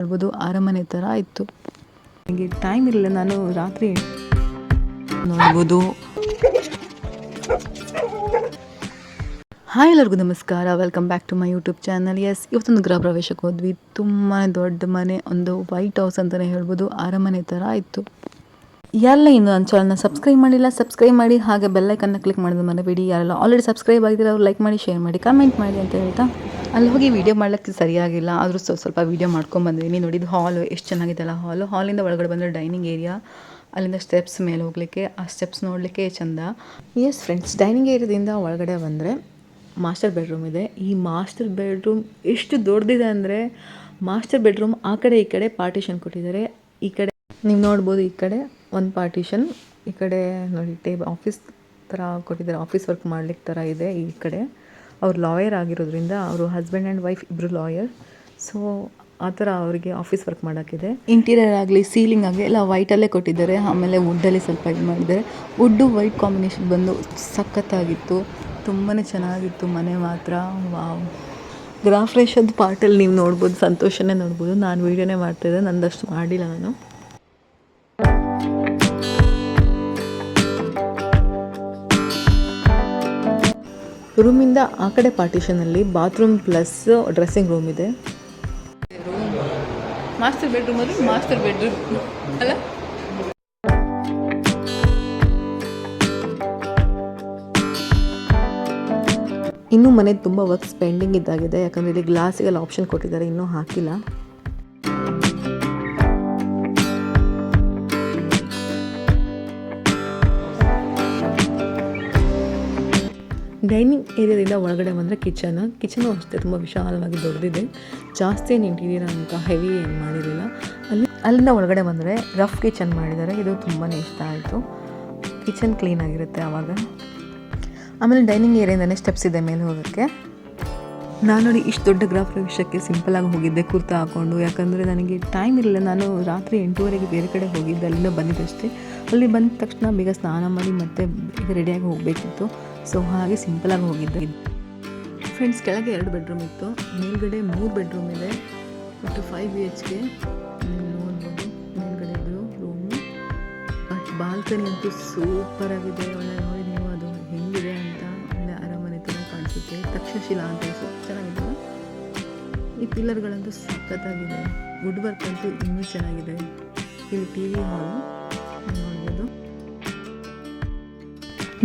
ಹೇಳ್ಬೋದು, ಅರಮನೆ ಥರ ಇತ್ತು. ನನಗೆ ಟೈಮ್ ಇರಲಿಲ್ಲ, ನಾನು ರಾತ್ರಿ ನೋಡ್ಬೋದು. ಹಾಯ್ ಎಲ್ಲರಿಗೂ ನಮಸ್ಕಾರ welcome back to my YouTube channel S ಇವತ್ತೊಂದು ಗೃಹ ಪ್ರವೇಶಕ್ಕೆ ಹೋದ್ವಿ. ತುಂಬಾ ದೊಡ್ಡ ಮನೆ, ಒಂದು ವೈಟ್ ಹೌಸ್ ಅಂತಲೇ ಹೇಳ್ಬೋದು, ಅರಮನೆ ಥರ ಇತ್ತು. ಎಲ್ಲ ಇನ್ನು ನನ್ನ ಚಾನಲ್ನ ಸಬ್ಸ್ಕ್ರೈಬ್ ಮಾಡಿಲ್ಲ ಸಬ್ಸ್ಕ್ರೈಬ್ ಮಾಡಿ, ಹಾಗೆ ಬೆಲ್ಲೈಕನ್ನ ಕ್ಲಿಕ್ ಮಾಡಿದರೆ ಮನೆ ಬಿಡಿ ಯಾರೆಲ್ಲ ಆಲ್ರೆಡಿ ಸಬ್ಸ್ಕ್ರೈಬ್ ಆಗಿದ್ರೆ ಅವ್ರು ಲೈಕ್ ಮಾಡಿ ಶೇರ್ ಮಾಡಿ ಕಮೆಂಟ್ ಮಾಡಿ ಅಂತ ಹೇಳ್ತಾ. ಅಲ್ಲಿ ಹೋಗಿ ವೀಡಿಯೋ ಮಾಡ್ಲಿಕ್ಕೆ ಸರಿಯಾಗಿಲ್ಲ. ಆದರೂ ಸ್ವಲ್ಪ ಸ್ವಲ್ಪ ವೀಡಿಯೋ ಮಾಡ್ಕೊಂಡು ಬಂದಿದ್ದೀನಿ ನೋಡಿದ್ದು ಹಾಲು ಎಷ್ಟು ಚೆನ್ನಾಗಿದೆಲ್ಲ ಹಾಲು ಹಾಲಿಂದ ಒಳಗಡೆ ಬಂದರೆ ಡೈನಿಂಗ್ ಏರಿಯಾ ಅಲ್ಲಿಂದ ಸ್ಟೆಪ್ಸ್ ಮೇಲೆ ಹೋಗಲಿಕ್ಕೆ, ಆ ಸ್ಟೆಪ್ಸ್ ನೋಡಲಿಕ್ಕೆ ಚೆಂದ. ಎಸ್ ಫ್ರೆಂಡ್ಸ್ ಡೈನಿಂಗ್ ಏರಿಯಾದಿಂದ ಒಳಗಡೆ ಬಂದರೆ ಮಾಸ್ಟರ್ ಬೆಡ್ರೂಮ್ ಇದೆ. ಈ ಮಾಸ್ಟರ್ ಬೆಡ್ರೂಮ್ ಎಷ್ಟು ದೊಡ್ಡದಿದೆ ಅಂದರೆ ಮಾಸ್ಟರ್ ಬೆಡ್ರೂಮ್ ಆ ಕಡೆ, ಈ ಕಡೆ ಪಾರ್ಟಿಷನ್ ಕೊಟ್ಟಿದ್ದಾರೆ. ಈ ಕಡೆ ನೀವು ನೋಡ್ಬೋದು ಈ ಕಡೆ ಒಂದು ಪಾರ್ಟಿಷನ್ ಈ ಕಡೆ ನೋಡಿ ಟೇಬಲ್ ಆಫೀಸ್ ಥರ ಕೊಟ್ಟಿದ್ದಾರೆ. ಆಫೀಸ್ ವರ್ಕ್ ಮಾಡ್ಲಿಕ್ಕೆ ಥರ ಇದೆ ಈ ಕಡೆ. ಅವ್ರು ಲಾಯರ್ ಆಗಿರೋದ್ರಿಂದ ಅವರು ಹಸ್ಬೆಂಡ್ ಆ್ಯಂಡ್ ವೈಫ್ ಇಬ್ಬರು ಲಾಯರ್. ಸೊ ಆ ಥರ ಅವರಿಗೆ ಆಫೀಸ್ ವರ್ಕ್ ಮಾಡೋಕ್ಕಿದೆ ಇಂಟೀರಿಯರ್ ಆಗಲಿ ಸೀಲಿಂಗ್ ಆಗಲಿ ಎಲ್ಲ ವೈಟಲ್ಲೇ ಕೊಟ್ಟಿದ್ದಾರೆ. ಆಮೇಲೆ ವುಡ್ಡಲ್ಲಿ ಸ್ವಲ್ಪ ಇದು ಮಾಡಿದ್ದಾರೆ. ವುಡ್ಡು ವೈಟ್ ಕಾಂಬಿನೇಷನ್ ಬಂದು ಸಖತ್ತಾಗಿತ್ತು. ತುಂಬಾ ಚೆನ್ನಾಗಿತ್ತು ಮನೆ ಮಾತ್ರ. ವಾವ್ ಗ್ರಾಫ್ರೇಷನ್ ಪಾರ್ಟಲ್ಲಿ ನೀವು ನೋಡ್ಬೋದು, ಸಂತೋಷನೇ ನೋಡ್ಬೋದು. ನಾನು ವೀಡಿಯೋನೇ ಮಾಡ್ತಾಯಿದ್ದೆ ನಂದಷ್ಟು ಮಾಡಿಲ್ಲ ನಾನು. ರೂಮಿಂದ ಆ ಕಡೆ ಪಾರ್ಟಿಷನಲ್ಲಿ ಬಾತ್ರೂಮ್ ಪ್ಲಸ್ ಡ್ರೆಸ್ಸಿಂಗ್ ರೂಮ್ ಇದೆ. ಮಾಸ್ಟರ್ ಬೆಡ್ರೂಮ್ ಅಲ್ಲಿ ಮಾಸ್ಟರ್ ಬೆಡ್ರೂಮ್. ಅಲ್ಲ? ಇನ್ನೂ ಮನೆ ತುಂಬ ವರ್ಕ್ ಪೆಂಡಿಂಗ್ ಇದ್ದಾಗಿದೆ ಯಾಕಂದರೆ ಇಲ್ಲಿ ಗ್ಲಾಸಿಗೆಲ್ಲ ಆಪ್ಷನ್ ಕೊಟ್ಟಿದ್ದಾರೆ ಇನ್ನೂ ಹಾಕಿಲ್ಲ. ಡೈನಿಂಗ್ ಏರಿಯಾದಿಂದ ಒಳಗಡೆ ಬಂದರೆ ಕಿಚನ್. ಕಿಚನು ಅಷ್ಟೇ ತುಂಬ ವಿಶಾಲವಾಗಿ ದೊಡ್ಡದಿದೆ. ಜಾಸ್ತಿ ಏನು ಇಂಟೀರಿಯರ್ ಅಂತ ಹೆವಿ ಏನು ಮಾಡಿರಲಿಲ್ಲ. ಅಲ್ಲಿ, ಅಲ್ಲಿಂದ ಒಳಗಡೆ ಬಂದರೆ ರಫ್ ಕಿಚನ್ ಮಾಡಿದ್ದಾರೆ. ಇದು ತುಂಬಾ ಇಷ್ಟ ಆಯಿತು. ಕಿಚನ್ ಕ್ಲೀನ್ ಆಗಿರುತ್ತೆ ಆವಾಗ ಆಮೇಲೆ ಡೈನಿಂಗ್ ಏರಿಯಾದಲ್ಲೇ ಸ್ಟೆಪ್ಸ್ ಇದೆ ಮೇಲೆ ಹೋಗೋಕ್ಕೆ ನಾನು ನೋಡಿ ಇಷ್ಟು ದೊಡ್ಡ ಗೃಹ ವಿಷಯಕ್ಕೆ ಸಿಂಪಲಾಗಿ ಹೋಗಿದ್ದೆ, ಕುರ್ತಾ ಹಾಕ್ಕೊಂಡು ಯಾಕಂದರೆ ನನಗೆ ಟೈಮ್ ಇರಲಿಲ್ಲ. ನಾನು ರಾತ್ರಿ ಎಂಟೂವರೆಗೆ ಬೇರೆ ಕಡೆ ಹೋಗಿದ್ದೆ. ಅಲ್ಲಿಂದ ಬಂದಿದ್ದಷ್ಟೇ ಅಲ್ಲಿ ಬಂದ ತಕ್ಷಣ ಬೇಗ ಸ್ನಾನ ಮಾಡಿ ಮತ್ತೆ ಈಗ ರೆಡಿಯಾಗಿ ಹೋಗಬೇಕಿತ್ತು. ಸೊ ಹಾಗೆ ಸಿಂಪಲಾಗಿ ಹೋಗಿದ್ದೆ. ಫ್ರೆಂಡ್ಸ್ ಕೆಳಗೆ ಎರಡು ಬೆಡ್ರೂಮ್ ಇತ್ತು. ಮೇಲ್ಗಡೆ ಮೂರು ಬೆಡ್ರೂಮ್ ಇದೆ. ಮತ್ತು ಫೈವ್ ಬಿ ಎಚ್ ಕೆ ನೋಡ್ಬೋದು. ಮೇಲ್ಗಡೆ ಇದು ರೂಮು ಬಟ್ ಬಾಲ್ಕನಿ ಅಂತೂ ಸೂಪರ್ ಆಗಿದೆ. ಒಳ್ಳೆ ನೋಡಿ ನೀವು ಅದು ಹೆಂಗಿದೆ ಅಂತ ಒಳ್ಳೆ ಅರಮನೆ ಥರ ಕಾಣಿಸುತ್ತೆ. ತಕ್ಷಶಿಲಾ ಅಂತ ಚೆನ್ನಾಗಿದೆ? ಈ ಪಿಲ್ಲರ್ಗಳಂತೂ ಸಖತ್ತಾಗಿದೆ. ವುಡ್ ವರ್ಕ್ ಅಂತೂ ಇನ್ನೂ ಚೆನ್ನಾಗಿದೆ. ಇಲ್ಲಿ ಟಿ ವಿ ಹಾಲು ನೋಡ್ಬೋದು.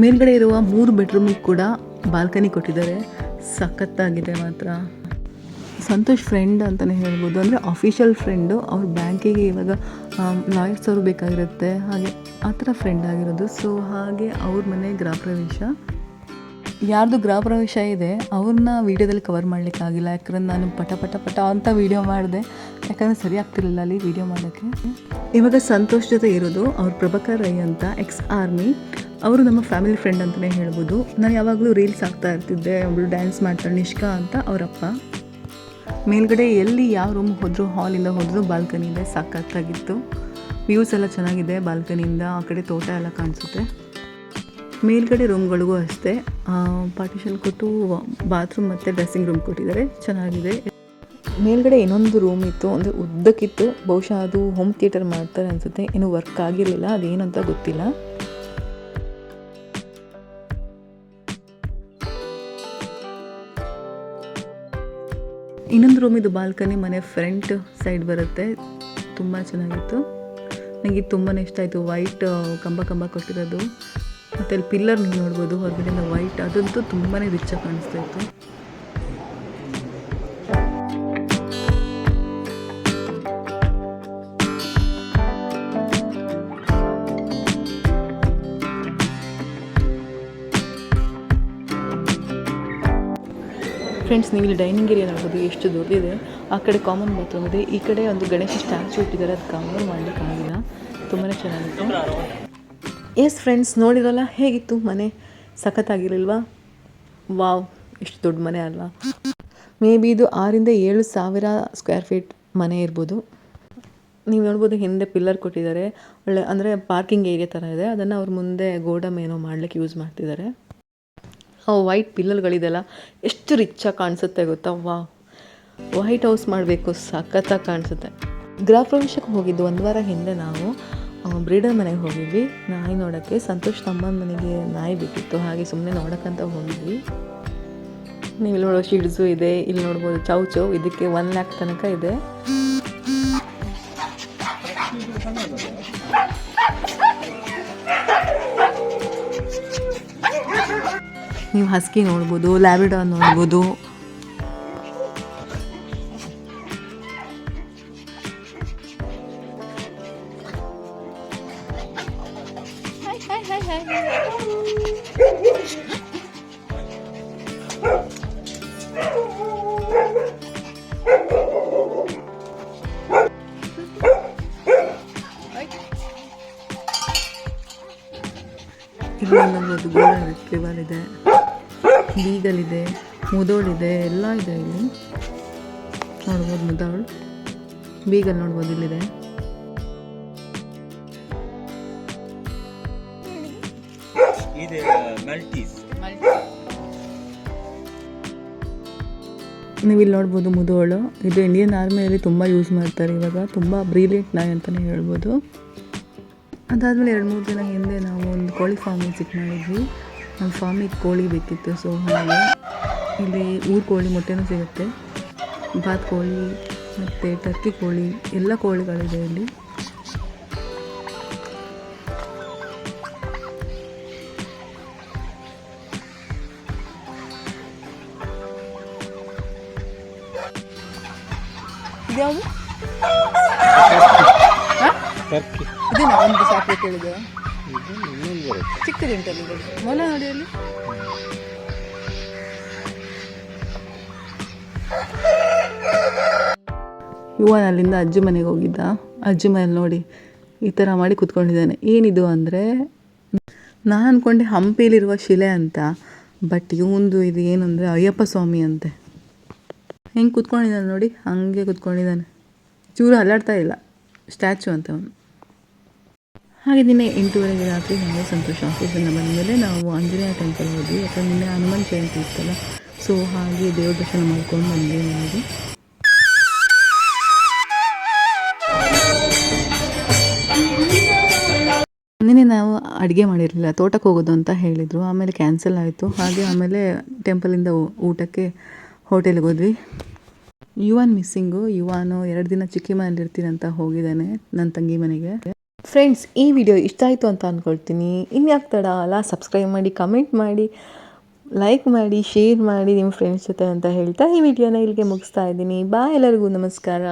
ಮೇಲ್ಗಡೆ ಇರುವ ಮೂರು ಬೆಡ್ರೂಮಿಗೆ ಕೂಡ ಬಾಲ್ಕನಿ ಕೊಟ್ಟಿದ್ದಾರೆ. ಸಖತ್ತಾಗಿದೆ ಮಾತ್ರ. ಸಂತೋಷ್ ಫ್ರೆಂಡ್ ಅಂತಲೇ ಹೇಳ್ಬೋದು. ಅಂದರೆ ಅಫಿಷಿಯಲ್ ಫ್ರೆಂಡು ಅವ್ರ ಬ್ಯಾಂಕಿಗೆ ಇವಾಗ ಲಾಯರ್ಸ್ ಅವರು ಬೇಕಾಗಿರುತ್ತೆ. ಹಾಗೆ ಆ ಥರ ಫ್ರೆಂಡ್ ಆಗಿರೋದು. ಸೊ ಹಾಗೆ ಅವ್ರ ಮನೆ ಗೃಹ ಪ್ರವೇಶ. ಯಾರ್ದು ಗೃಹ ಪ್ರವೇಶ ಇದೆ, ಅವ್ರನ್ನ ವೀಡಿಯೋದಲ್ಲಿ ಕವರ್ ಮಾಡಲಿಕ್ಕಾಗಿಲ್ಲ ಯಾಕಂದ್ರೆ ನಾನು ಪಟ ಪಟ ಪಟ ಅಂತ ವೀಡಿಯೋ ಮಾಡಿದೆ. ಯಾಕಂದರೆ ಸರಿ ಆಗ್ತಿರಲಿಲ್ಲ ಅಲ್ಲಿ ವೀಡಿಯೋ ಮಾಡೋಕ್ಕೆ. ಇವಾಗ ಸಂತೋಷ್ ಜೊತೆ ಇರೋದು ಅವ್ರ ಪ್ರಭಾಕರ್ ರೈ ಅಂತ ಎಕ್ಸ್ ಆರ್ಮಿ ಅವರು ನಮ್ಮ ಫ್ಯಾಮಿಲಿ ಫ್ರೆಂಡ್ ಅಂತಲೇ ಹೇಳ್ಬೋದು. ನಾನು ಯಾವಾಗಲೂ ರೀಲ್ಸ್ ಆಗ್ತಾ ಇರ್ತಿದ್ದೆ ಒಬ್ಬಳು ಡ್ಯಾನ್ಸ್ ಮಾಡ್ತಾಳೆ, ನಿಷ್ಕಾ ಅಂತ ಅವರಪ್ಪ ಮೇಲ್ಗಡೆ ಎಲ್ಲಿ ಯಾವ ರೂಮ್ ಹೋದರೂ ಹಾಲಿಂದ ಹೋದರೂ ಬಾಲ್ಕನಿ ಇದೆ ಸಾಕಾಗಿತ್ತು ವ್ಯೂಸ್ ಎಲ್ಲ ಚೆನ್ನಾಗಿದೆ ಬಾಲ್ಕನಿಯಿಂದ ಆ ಕಡೆ ತೋಟ ಎಲ್ಲ ಕಾಣಿಸುತ್ತೆ. ಮೇಲ್ಗಡೆ ರೂಮ್ಗಳಿಗೂ ಅಷ್ಟೇ. ಪಾರ್ಟಿಷನ್ ಕೊಟ್ಟು ಬಾತ್ರೂಮ್ ಮತ್ತು ಡ್ರೆಸ್ಸಿಂಗ್ ರೂಮ್ ಕೊಟ್ಟಿದ್ದಾರೆ, ಚೆನ್ನಾಗಿದೆ. ಮೇಲ್ಗಡೆ ಇನ್ನೊಂದು ರೂಮ್ ಇತ್ತು, ಅಂದರೆ ಉದ್ದಕ್ಕಿತ್ತು. ಬಹುಶಃ ಅದು ಹೋಮ್ ಥಿಯೇಟರ್ ಮಾಡ್ತಾರೆ ಅನಿಸುತ್ತೆ. ಇನ್ನೂ ವರ್ಕ್ ಆಗಿರಲಿಲ್ಲ ಅದೇನಂತ ಗೊತ್ತಿಲ್ಲ. ಇನ್ನೊಂದು ರೂಮ್ ಇದು ಬಾಲ್ಕನಿ ಮನೆ ಫ್ರಂಟ್ ಸೈಡ್ ಬರುತ್ತೆ. ತುಂಬ ಚೆನ್ನಾಗಿತ್ತು. ನನಗೆ ತುಂಬಾ ಇಷ್ಟ ಆಯಿತು. ವೈಟ್ ಕಂಬ ಕಂಬ ಕೊಟ್ಟಿರೋದು. ಮತ್ತು ಅಲ್ಲಿ ಪಿಲ್ಲರ್ ನೀವು ನೋಡ್ಬೋದು, ಹೊರಗಡೆಯಿಂದ ವೈಟ್ ಅದಂತೂ ತುಂಬಾ ರಿಚಾಗಿ ಕಾಣಿಸ್ತಾ ಇತ್ತು. ಫ್ರೆಂಡ್ಸ್, ನೀವು ಇಲ್ಲಿ ಡೈನಿಂಗ್ ಏರಿಯಾ ನೋಡ್ಬೋದು, ಎಷ್ಟು ದೊಡ್ಡದಿದೆ ಆ ಕಡೆ ಕಾಮನ್ ಬಾತ್ರೂಮ್ ಇದೆ. ಈ ಕಡೆ ಒಂದು ಗಣೇಶ ಸ್ಟ್ಯಾಚು ಇಟ್ಟಿದ್ದಾರೆ. ಅದು ಕವರ್ ಮಾಡಲಿಕ್ಕಾಗಿಲ್ಲ ತುಂಬಾ ಚೆನ್ನಾಗಿತ್ತು. ಎಸ್ ಫ್ರೆಂಡ್ಸ್ ನೋಡಿರಲ್ಲ, ಹೇಗಿತ್ತು ಮನೆ? ಸಖತ್ತಾಗಿರಲಿಲ್ವಾ? ವಾವ್ ಎಷ್ಟು ದೊಡ್ಡ ಮನೆ ಅಲ್ವಾ? ಮೇ ಬಿ ಇದು ಆರಿಂದ ಏಳು ಸಾವಿರ ಸ್ಕ್ವೇರ್ ಫೀಟ್ ಮನೆ ಇರ್ಬೋದು. ನೀವು ನೋಡ್ಬೋದು, ಹಿಂದೆ ಪಿಲ್ಲರ್ ಕೊಟ್ಟಿದ್ದಾರೆ. ಒಳ್ಳೆ, ಅಂದರೆ ಪಾರ್ಕಿಂಗ್ ಏರಿಯಾ ಥರ ಇದೆ. ಅದನ್ನು ಅವ್ರ ಮುಂದೆ ಗೋಡಮ್ ಏನೋ ಮಾಡ್ಲಿಕ್ಕೆ ಯೂಸ್ ಮಾಡ್ತಿದ್ದಾರೆ. ವೈಟ್ ಪಿಲ್ಲರ್ಗಳಿದೆಲ್ಲ ಎಷ್ಟು ರಿಚ್ಚಾಗಿ ಕಾಣಿಸುತ್ತೆ ಗೊತ್ತಾ? ವಾ ವೈಟ್ ಹೌಸ್ ಮಾಡಬೇಕು, ಸಖತ್ತಾಗಿ ಕಾಣಿಸುತ್ತೆ. ಗೃಹ ಪ್ರವೇಶಕ್ಕೆ ಹೋಗಿದ್ದು ಒಂದು ವಾರ ಹಿಂದೆ ನಾವು ಬ್ರೀಡರ್ ಮನೆಗೆ ಹೋಗಿದ್ವಿ. ನಾಯಿ ನೋಡೋಕ್ಕೆ ಸಂತೋಷ್ ತಮ್ಮನ ಮನೆಗೆ ನಾಯಿ ಬಿಟ್ಟಿತ್ತು, ಹಾಗೆ ಸುಮ್ಮನೆ ನೋಡೋಕ್ಕಂತ ಹೋಗಿದ್ವಿ. ನೀವು ಇಲ್ಲಿ ನೋಡೋ ಶಿಡ್ಸು ಇದೆ, ಇಲ್ಲಿ ನೋಡ್ಬೋದು ಚೌ ಇದಕ್ಕೆ ಒನ್ ಲ್ಯಾಕ್ ತನಕ ಇದೆ. ನೀವು ಹಸ್ಕಿ ನೋಡ್ಬೋದು ಲ್ಯಾಬಿಡಾರ್ ನೋಡ್ಬೋದು. ನೋಡ್ಬೋದು ಗೋಲ್ಡನ್ ರಿಟ್ರೀವರ್ ಇದೆ ಬೀಗಲ್ ಇದೆ ಮುದೋಳ್ ಇದೆ ಎಲ್ಲ ಇದೆ ಇಲ್ಲಿ. ನೋಡ್ಬೋದು ಮುದೋಳ್. ಬೀಗಲ್ ನೋಡ್ಬೋದು ಇಲ್ಲಿದೆ. ನೀವು ಇಲ್ಲಿ ನೋಡ್ಬೋದು ಮುದೋಳು. ಇದು ಇಂಡಿಯನ್ ಆರ್ಮಿಯಲ್ಲಿ ತುಂಬ ಯೂಸ್ ಮಾಡ್ತಾರೆ ಇವಾಗ. ತುಂಬ ಬ್ರಿಲಿಯಂಟ್ ನಾಯಿ ಅಂತಲೇ ಹೇಳ್ಬೋದು. ಅದಾದಮೇಲೆ ಎರಡು ಮೂರು ದಿನ ಹಿಂದೆ ನಾವು ಒಂದು ಕೋಳಿ ಫಾರ್ಮ್ ವಿಸಿಟ್ ಮಾಡಿದ್ವಿ. ನಮ್ಮ ಫಾರ್ಮಿಗೆ ಕೋಳಿ ಬೇಕಿತ್ತು ಸೊ ಹಾಗೆ ಇಲ್ಲಿ ಊರು ಕೋಳಿ ಮೊಟ್ಟೆನೂ ಸಿಗುತ್ತೆ. ಬಾತ್ ಕೋಳಿ ಮತ್ತು ಟರ್ಕಿ ಕೋಳಿ ಎಲ್ಲ ಕೋಳಿಗಳಿದೆ ಇಲ್ಲಿ. ಇದ್ಯಾವುದು ಇದೇನಾ ಇದು ಒಂದು ಸಾಕು ಕೇಳಿದೆ ಚಿಕ್ಕದುಂಟಲ್ಲಿ. ಮೊಲ ಅಲ್ಲಿಂದ ಅಜ್ಜಿ ಮನೆಗೆ ಹೋಗಿದ್ದ. ಅಜ್ಜಿ ಮನೇಲಿ ನೋಡಿ ಈ ಥರ ಮಾಡಿ ಕುತ್ಕೊಂಡಿದ್ದಾನೆ. ಏನಿದು ಅಂದರೆ, ನಾನು ಅಂದ್ಕೊಂಡೆ ಹಂಪಿಲಿರುವ ಶಿಲೆ ಅಂತ, ಬಟ್ ಇವಂದು ಇದು ಏನು ಅಂದರೆ ಅಯ್ಯಪ್ಪ ಸ್ವಾಮಿ ಅಂತೆ. ಹೆಂಗೆ ಕುತ್ಕೊಂಡಿದ್ದಾನೆ ನೋಡಿ, ಹಾಗೆ ಕುತ್ಕೊಂಡಿದ್ದಾನೆ. ಚೂರು ಅಲ್ಲಾಡ್ತಾ ಇಲ್ಲ. ಸ್ಟ್ಯಾಚು ಅಂತ ಅವನು ಹಾಗೆ ದಿನ ಎಂಟೂವರೆಗೆ ರಾತ್ರಿ ಹಾಗೆ ಸಂತೋಷ. ಆಫೀಸನ್ನು ಬಂದ ಮೇಲೆ ನಾವು ಆಂಜನೇಯ ಟೆಂಪಲ್ ಹೋದ್ವಿ. ಯಾಕಂದ್ರೆ ನಿನ್ನೆ ಹನುಮಾನ್ ಜಯಂತಿ ಇತ್ತಲ್ಲ ಸೊ ಹಾಗೆ ದೇವ್ರ ದರ್ಶನ ಮಾಡ್ಕೊಂಡು ಬಂದ್ವಿ ನಮಗೆ ನಿನ್ನೆ ನಾವು ಅಡುಗೆ ಮಾಡಿರಲಿಲ್ಲ, ತೋಟಕ್ಕೆ ಹೋಗೋದು ಅಂತ ಹೇಳಿದರು. ಆಮೇಲೆ ಕ್ಯಾನ್ಸಲ್ ಆಯಿತು. ಹಾಗೆ ಆಮೇಲೆ ಟೆಂಪಲಿಂದ ಊಟಕ್ಕೆ ಹೋಟೆಲ್ಗೆ ಹೋದ್ವಿ. ಯುವಾನ್ ಮಿಸ್ಸಿಂಗು ಯುವಾನು ಎರಡು ದಿನ ಚಿಕ್ಕಿ ಮನೇಲಿ ಅಂತ ಹೋಗಿದ್ದಾನೆ, ನನ್ನ ತಂಗಿ ಮನೆಗೆ. ಫ್ರೆಂಡ್ಸ್ ಈ ವಿಡಿಯೋ ಇಷ್ಟ ಆಯಿತು ಅಂತ ಅಂದ್ಕೊಳ್ತೀನಿ ಇನ್ಯಾಕೆ ತಡ ಅಲ್ಲ ಸಬ್ಸ್ಕ್ರೈಬ್ ಮಾಡಿ ಕಮೆಂಟ್ ಮಾಡಿ ಲೈಕ್ ಮಾಡಿ ಶೇರ್ ಮಾಡಿ ನಿಮ್ಮ ಫ್ರೆಂಡ್ಸ್ ಜೊತೆ ಅಂತ ಹೇಳ್ತಾ ಈ ವಿಡಿಯೋನ ಇಲ್ಲಿಗೆ ಮುಗಿಸ್ತಾ ಇದ್ದೀನಿ. ಬಾಯ್ ಎಲ್ಲರಿಗೂ, ನಮಸ್ಕಾರ.